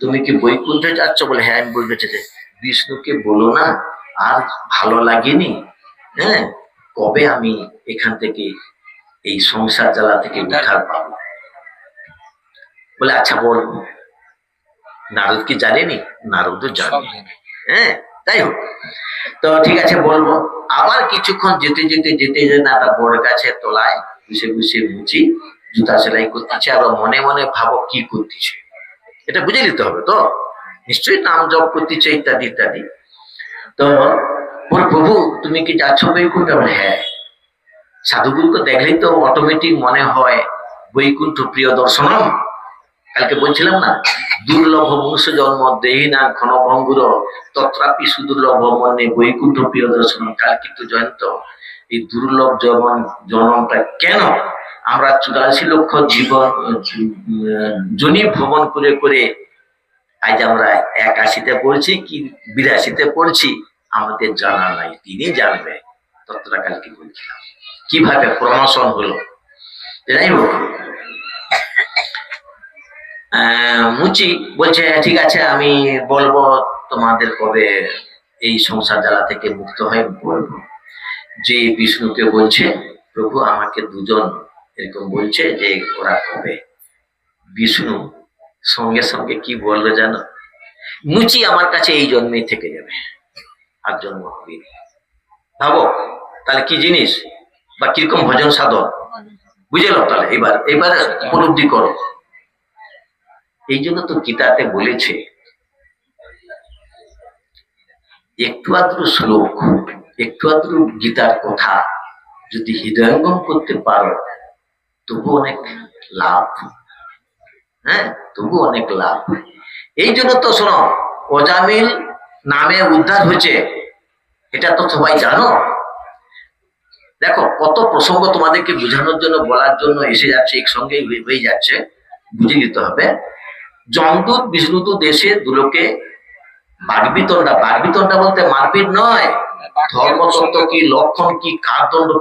তুমি কি বৈকুণ্ঠে যাচ্ছ বলে হ্যাঁ আমি বলতে চাইছি বিষ্ণুকে বলো না আর ভালো লাগেনি? হ্যাঁ কবে আমি এখান থেকে এই সংসার জ্বালা থেকে উদ্ধার পাবো? বলে আচ্ছা বল। নারদ কি জানেনি? নারদও জানে। হ্যাঁ তাই হোক। তো ঠিক আছে বলব। আবার কিছুক্ষণ যেতে যেতে যেতে যেতে না একটা বড় গাছের তলায় বসে বসে মুচি জুতা সেলাই করতেছে আবার মনে মনে ভাবো কি করতেছে। এটা বুঝে নিতে হবে তো? নিশ্চয়ই নাম জপ করতেছে, ইত্যাদি ইত্যাদি। তো ওর প্রভু, তুমি কি যাচ্ছ? বৈকুণ্ঠ হ্যাঁ। সাধুগুরুকে দেখলেই তো অটোমেটিক মনে হয়, বৈকুণ্ঠ প্রিয় দর্শনম। কালকে বলছিলাম না, দুর্লভ মনুষ্য জন্ম, দেহি না ঘন ভঙ্গুর তত্রাপি সুদুর্লভ মনে বৈকুণ্ঠ প্রিয় দর্শন কাল কিন্তু জয়ন্ত, এই দুর্লভ জন্ম জন্মটা কেন আমরা চুরাশি লক্ষ জীবন, জনি ভ্রমণ করে করে আজ আমরা একাশিতে পড়ছি কি বিরাশিতে পড়ছি, আমাদের জানা নাই, তিনি জানবে। ততটা কালকে বলছিলাম। কীভাবে প্রমোশন হলো? যাই হোক মুচি বলছে, ঠিক আছে, আমি বলব তোমাদের কবে এই সংসার জ্বালা থেকে মুক্ত হয়ে বলব। যে বিষ্ণুকে বলছে, প্রভু, আমাকে দুজন এরকম বলছে যে ওরা কবে বিষ্ণু। সঙ্গে সঙ্গে কি বলল জানো? মুচি আমার কাছে এই জন্মেই থেকে যাবে আর জন্ম হবে ভাবো, তাহলে কি জিনিস? বা কীরকম ভজন সাধন? বুঝে নাও তাহলে, এবার এবার উপলব্ধি করো। এই জন্য তো গীতাতে বলেছে, একটু আদ্র শ্লোক, একটু আদ্র গীতার কথা যদি হৃদয়ঙ্গম করতে পারো তবু অনেক লাভ। হ্যাঁ? তবু অনেক লাভ। এই জন্য তো শোনো, অজামিল নামে উদ্ধার হয়েছে। এটা তো সবাই জানো। দেখো, কত প্রসঙ্গ তোমাদেরকে বোঝানোর জন্য, বলার জন্য এসে যাচ্ছে, একসঙ্গেই হয়ে- যাচ্ছে। বুঝে নিতে হবে। যমদূত, বিষ্ণুদূত দেশে দুলোকে বাগবিতণ্ডা বাগবিতণ্ডা বলতে মারপিট নয়। ধর্মতত্ত্ব কি লক্ষণ, কি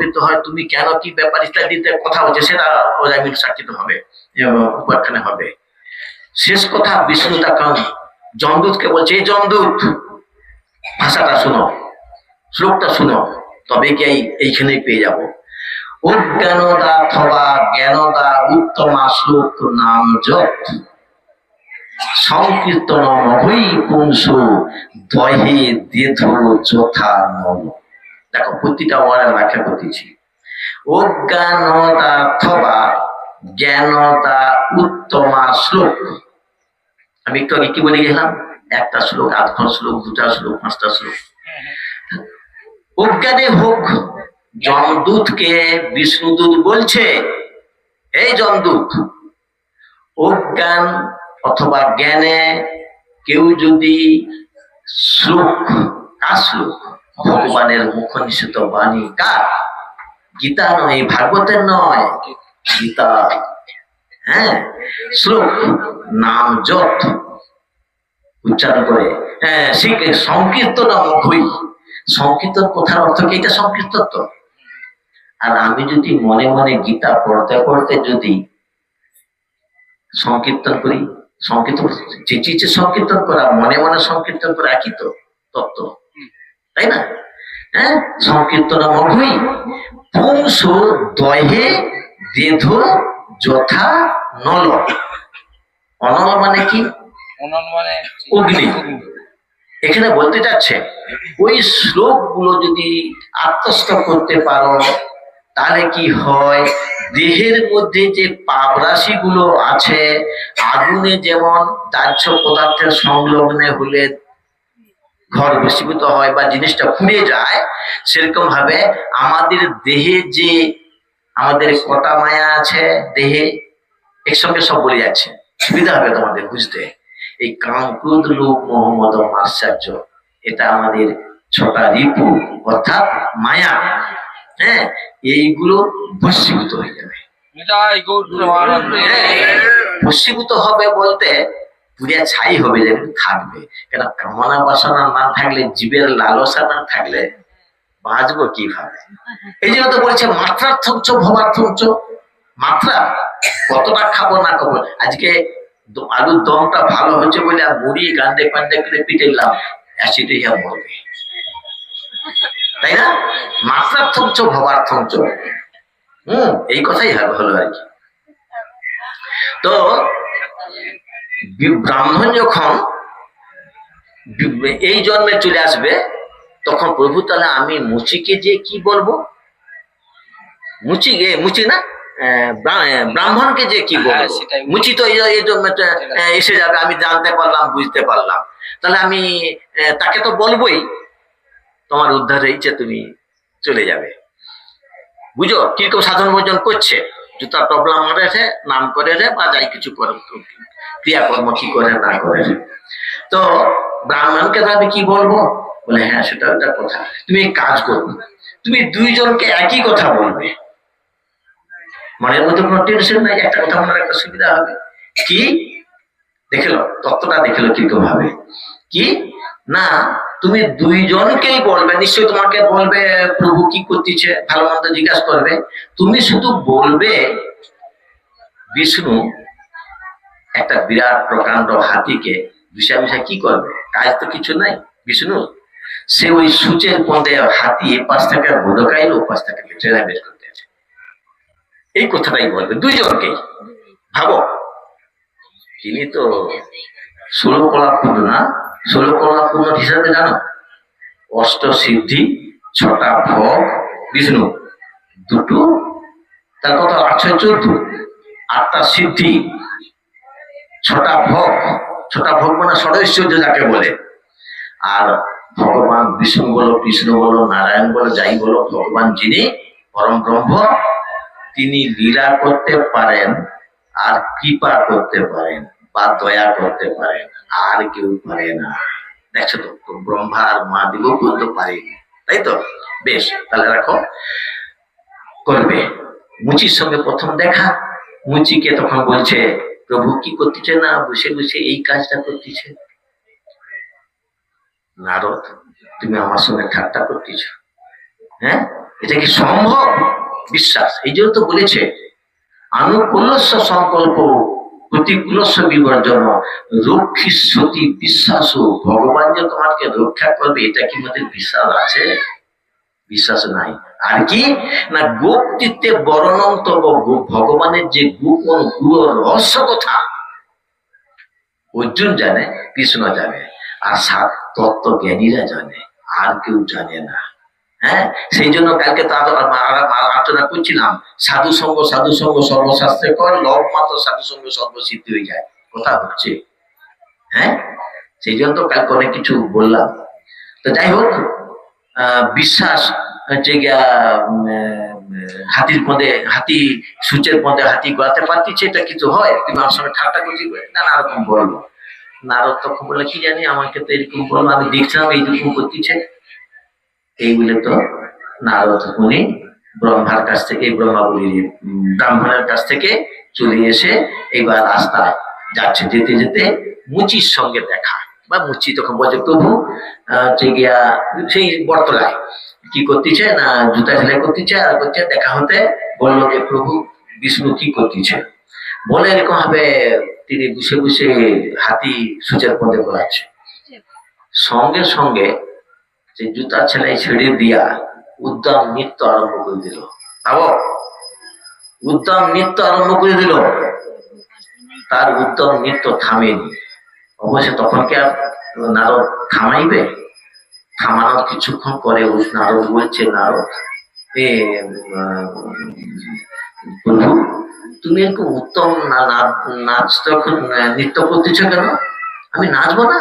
পেতে হয়? তুমি কেন কি ব্যাপার কথা হচ্ছে সেটা ওজামিল সাক্ষিত হবে উপাখ্যানে হবে। শেষ কথা বিষ্ণু বলছে এই ভাষাটা শুনো, শ্লোকটা শুনো, তবে কি এই, এইখানেই পেয়ে যাব। অজ্ঞানদা অথবা জ্ঞানদা উত্তমা শ্লোক নাম যত সংকীর্তন হই পুংসু দহে দেধ যথা নম। দেখো, প্রতিটা ওয়ার্ডে ব্যাখ্যা করতেছি অজ্ঞানতা অথবা জ্ঞানতা উত্তমা শ্লোক। আমি একটু আগে কি বলে গেলাম? একটা শ্লোক আধখন শ্লোক, দুটা শ্লোক, পাঁচটা শ্লোক। অজ্ঞানে হোক যমদূতকে বিষ্ণুদূত বলছে, এই যমদূত অজ্ঞান অথবা জ্ঞানে কেউ যদি শ্লোক, কার শ্লোক? ভগবানের মুখ নিষিদ্ধ বাণী কার? গীতা নয়, ভাগবতের নয়। গীতা। হ্যাঁ? শ্লোক, নাম যত উচ্চারণ করে। হ্যাঁ শিখ সংকীর্তন মুখই সংকীর্তন কথার অর্থ কি? এটা সংকীর্তন তো আর আমি যদি মনে মনে গীতা পড়তে পড়তে যদি সংকীর্তন করি সংকীর্তন সংকীর্তন করা মনে মনে সংকীর্তন করা একই তো তত্ত্ব। তাই না? হ্যাঁ? সংকীর্তন মঘই পুংস দহে দেধ যথা নল। অনল মানে কি? মানে অগ্নি। এখানে বলতে যাচ্ছে ওই শ্লোকগুলো যদি আত্মস্থ করতে পারো তাহলে কি হয়? দেহের মধ্যে যে পাবরাশি গুলো আছে, আগুনে যেমন দাহ্য পদার্থের সংলগ্নে হলে ঘর বসীভূত হয় বা জিনিসটা পুড়ে যায় সেরকম ভাবে আমাদের দেহে যে আমাদের কটা মায়া আছে, দেহে একসঙ্গে সব বলে যাচ্ছে। সুবিধা হবে তোমাদের বুঝতে। এই কাম ক্রোধ লোক মোহাম্মদ আশ্চর্য এটা আমাদের ছটা রিপু, অর্থাৎ মায়া। হ্যাঁ এইগুলো ভস্মীভূত হয়ে যাবে। প্রেমানন্দে হ্যাঁ, ভস্মীভূত হবে বলতে পুরিয়া ছাই হবে যেমন থাকবে। কেন কামনা বাসনা না থাকলে জীবের লালসা না থাকলে বাঁচবো কীভাবে? এই জন্য তো বলছে মাত্রার্থ ভবার্থ মাত্রা? কতটা খাব না খাব? আজকে আলুর দমটা ভালো হচ্ছে বলে আর মুড়ি গান্ধে পান্ডে করে পিটেলাম অ্যাসিডে ইহা মরবে তাই না? মাত্রার্থঞ্চ ভবার্থঞ্চ হম এই কথাই হলো আর কি। তো ব্রাহ্মণ যখন এই জন্মে চলে আসবে তখন প্রভু তাহলে আমি মুচিকে যে কি বলব? মুচি গে মুচি না? ব্রাহ্মণকে যে কি হ্যাঁ, বলব? মুচি তো এই জন্মে এসে যাবে আমি জানতে পারলাম বুঝতে পারলাম। তাহলে আমি তাকে তো বলবোই তোমার উদ্ধার হয়েছে, তুমি চলে যাবে। বুঝো? কীরকম সাধন ভোজন করছে? জুতা টবলা মারেছে নাম করেছে বা যাই কিছু করে, ক্রিয়াকর্ম কি করে, না করে। তো ব্রাহ্মণকে আমি কি বলব? বলে হ্যাঁ সেটা একটা কথা। তুমি কাজ করবে তুমি দুইজনকে একই কথা বলবে। মনের মধ্যে কোনো টেনশন নাই, একটা কথা মনে একটা সুবিধা হবে। কি? দেখেলো তত্ত্বটা দেখেলো কীরকম ভাবে কি? না, তুমি দুইজনকেই বলবে, নিশ্চয়ই তোমাকে বলবে, প্রভু কি করতেছে? ভালো মন্দ জিজ্ঞাসা করবে। তুমি শুধু বলবে, বিষ্ণু একটা বিরাট প্রকাণ্ড হাতিকে বিষা বিষা কি করবে? কাজ তো কিছু নাই, বিষ্ণু। সে ওই সূচের পদে হাতি এ পাশ থেকে বোধকাইল ও পাশ থেকে ট্রেনে বের করতে আছে এই কথাটাই বলবে, দুইজনকেই। ভাবো, তিনি তো ষোলো কলা পূর্ণ না ষোলো কলা পূর্ণ হিসাবে জানো? অষ্ট সিদ্ধি, ছটা ভোগ, বিষ্ণু। দুটো? তার কথা আটশো চোদ্দ। আটটা সিদ্ধি, ছটা ভোগ। ছটা ভোগ মানে ষড়ৈশ্বর্য যাকে বলে। আর ভগবান বিষ্ণু বলো কৃষ্ণ বলো, নারায়ণ বলো, যাই বলো, ভগবান যিনি পরম ব্রহ্ম, তিনি লীলা করতে পারেন আর কৃপা করতে পারেন। বা দয়া করতে পারেন আর কেউ পারে না। দেখছ তো ব্রহ্মা আর মা দিব করতে পারেনি, তাই তো? বেশ, তাহলে রাখো। করবে। মুচির সঙ্গে প্রথম দেখা, মুচিকে তখন বলছে, প্রভু কি করতেছে না? বসে বসে এই কাজটা করতেছে? নারদ, তুমি আমার সঙ্গে ঠাট্টা করতেছ। হ্যাঁ? এটা কি সম্ভব? বিশ্বাস, এই জন্য তো বলেছে আনুকূলস্য সংকল্প বিবর্জন রক্ষিষ্যতি বিশ্বাস ভগবান যে তোমাকে রক্ষা করবে, এটা কি বিশ্বাস আছে? বিশ্বাস নাই। আর কি? না তব ভগবানের যে গোপন গুহ রহস্য কথা, অর্জুন জানে, কৃষ্ণ জানে, আর সাত তত্ত্ব জ্ঞানীরা জানে, আর কেউ জানে না। হ্যাঁ? সেই জন্য কালকে তো আলোচনা করছিলাম, সাধু সঙ্গ সাধু সঙ্গ, সর্বশাস্ত্রে কর, লব মাত্র সাধু সঙ্গ, সর্বসিদ্ধি হয়ে যায়। কথা হচ্ছে। হ্যাঁ? সেই জন্য তো কালকে অনেক কিছু বললাম। তো যাই হোক বিশ্বাস হচ্ছে গিয়া হাতির পদে, হাতি সূচের পদে হাতি গড়াতে পারতিছে এটা কিছু হয়, কিন্তু আমার সঙ্গে ঠাট্টা করছি নানা রকম বলব নারদ তখন বলে কি জানি আমাকে তো এরকম বলল, আমি দেখছিলাম এইরকম করতেছে। এই বলে তো নারদ উনি ব্রহ্মার কাছ থেকে ব্রহ্মা বলি ব্রাহ্মণের কাছ থেকে চলে এসে এইবার রাস্তায় যাচ্ছে। যেতে যেতে মুচির সঙ্গে দেখা বা মুচি তখন বলছে প্রভু সেই বটতলায় কি করতেছে না জুতা সেলাই করতেছে আর করছে, দেখা হতে বলল যে, প্রভু, বিষ্ণু কি করতেছে? বলে এরকম ভাবে তিনি বসে বসে হাতি সূচের পদে করাচ্ছে সঙ্গে সঙ্গে যে জুতা ছেলাই ছেড়ে দিয়া উদ্যম নৃত্য আরম্ভ করে দিল। উদ্যম নৃত্য আরম্ভ করে দিল। তার উদ্যম নৃত্য থামেনি। অবশ্য তখন কি আর নারদ থামাইবে? থামানোর কিছুক্ষণ পরে নারদ বলছে, নারদ, এ প্রভু তুমি একটু উত্তম নাচ তখন নৃত্য করতেছ কেন? আমি নাচবো না।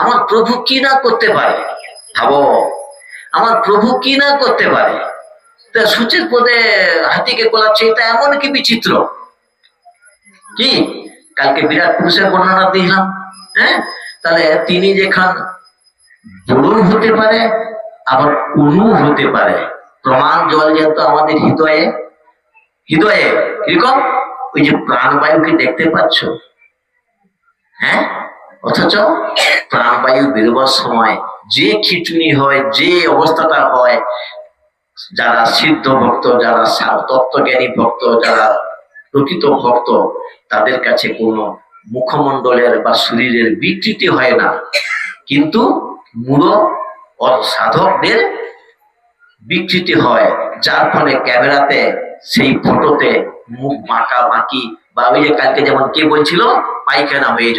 আমার প্রভু কি না করতে পারে? ভাবো। আমার প্রভু কি না করতে পারে? তা সূচের পদে হাতিকে কোলাচ্ছে এটা এমন কি বিচিত্র? কি? কালকে বিরাট পুরুষের বর্ণনা দিলাম হ্যাঁ? তাহলে তিনি যেখান বড় হতে পারে, আবার অনু হতে পারে। প্রমাণ জল যেহেতু আমাদের হৃদয়ে হৃদয়ে, কীরকম? ওই যে প্রাণবায়ুকে দেখতে পাচ্ছ হ্যাঁ? অথচ প্রাণবায়ু বেরোবার সময় যে খিচুনি হয়, যে অবস্থাটা হয়, যারা সিদ্ধ ভক্ত, যারা তত্ত্বজ্ঞানী ভক্ত, যারা প্রকৃত ভক্ত, তাদের কাছে কোনো মুখমণ্ডলের বা শরীরের বিকৃতি হয় না। কিন্তু মূল সাধকদের বিকৃতি হয়, যার ফলে ক্যামেরাতে, সেই ফটোতে মুখ বাঁকা বাঁকি বা ওই যে কালকে যেমন কে বলছিল, পায়খানা হয়ে